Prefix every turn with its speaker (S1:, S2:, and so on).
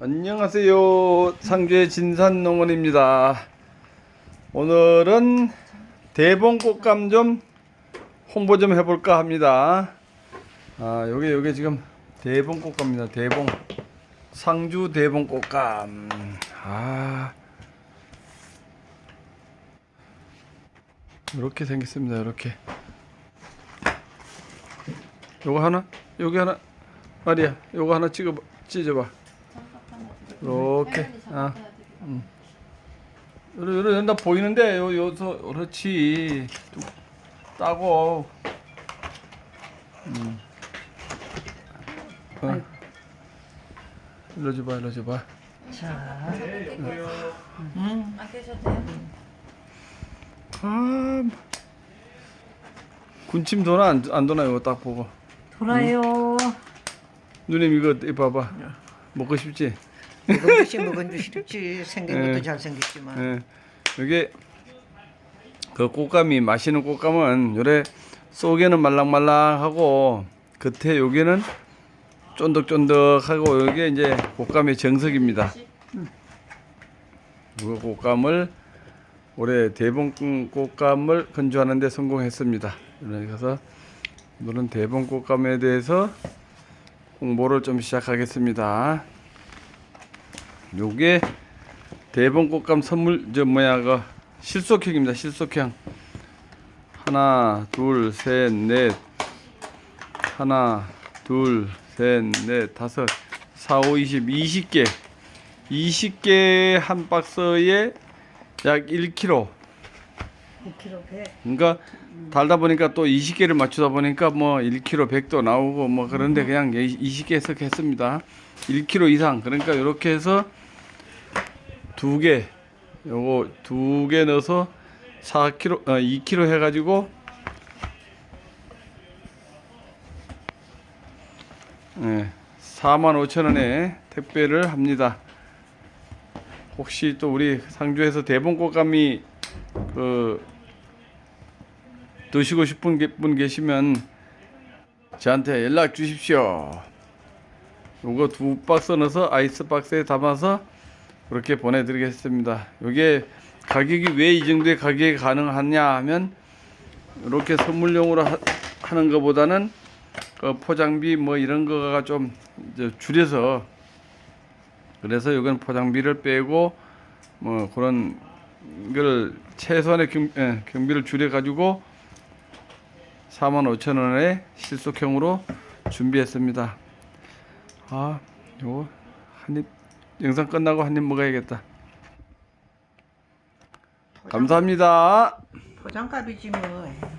S1: 안녕하세요. 상주의 진산농원입니다. 오늘은 대봉꽃감 좀 홍보 좀 해볼까 합니다. 아, 요게 요게 지금 대봉꽃감입니다. 대봉 상주 대봉꽃감. 아, 이렇게 생겼습니다. 이렇게. 요거 하나, 여기 하나, 마리야, 요거 하나 찍어, 찢어봐. 이렇게, 아, 음. 요래, 요래, 나 보이는데, 요, 요서, 그렇지. 뚝 따고. 음. 어. 일로 줘봐, 일로 줘봐.
S2: 자,
S3: 안 계셔도 돼요?
S1: 아, 군침 도나 안, 안 도나 이거 딱 보고.
S2: 돌아요.
S1: 누님 이거 이거 봐봐. 먹고 싶지?
S2: 먹은 듯이 먹은 듯이 싶지. 생긴
S1: 네.
S2: 것도 잘생겼지만.
S1: 예. 이게 그 꽃감이 마시는 꽃감은 요래 속에는 말랑말랑하고 겉에 여기는 쫀득쫀득하고 이게 이제 꽃감의 정석입니다. 그 꽃감을 올해 대봉 꽃감을 건조하는데 성공했습니다. 그래서 오늘은 대봉 꽃감에 대해서 홍보를 좀 시작하겠습니다. 요게 대봉 꽃감 선물 저 뭐야 그 실속형입니다. 실속형 하나 둘 셋 넷 하나 둘 셋 넷 다섯 사오 이십 이십 개 이십 개 한 박스에 약 1kg
S2: 2kg 100.
S1: 그러니까 달다 보니까 또 20개를 맞추다 보니까 뭐 1kg 100도 나오고 뭐 그런데 그냥 20개 해석했습니다. 1kg 이상 그러니까 이렇게 해서 두 개, 요거 두 개 넣어서 4kg, 어, 2kg 해가지고 네, 4만 5천 원에 택배를 합니다. 혹시 또 우리 상주에서 대봉꽃감이 그 드시고 싶은 게- 분 계시면 저한테 연락 주십시오. 요거 두 박스 넣어서 아이스 박스에 담아서 그렇게 보내드리겠습니다. 요게 가격이 왜 이 정도의 가격이 가능하냐 하면 이렇게 선물용으로 하, 하는 것보다는 그 포장비 뭐 이런 거가 좀 줄여서 그래서 이건 포장비를 빼고 뭐 그런 걸 최소한의 경, 예, 경비를 줄여 가지고 4만 5천 원에 실속형으로 준비했습니다. 아, 요거 한입 영상 끝나고 한 입 먹어야겠다. 감사합니다.
S2: 포장값이지 뭐.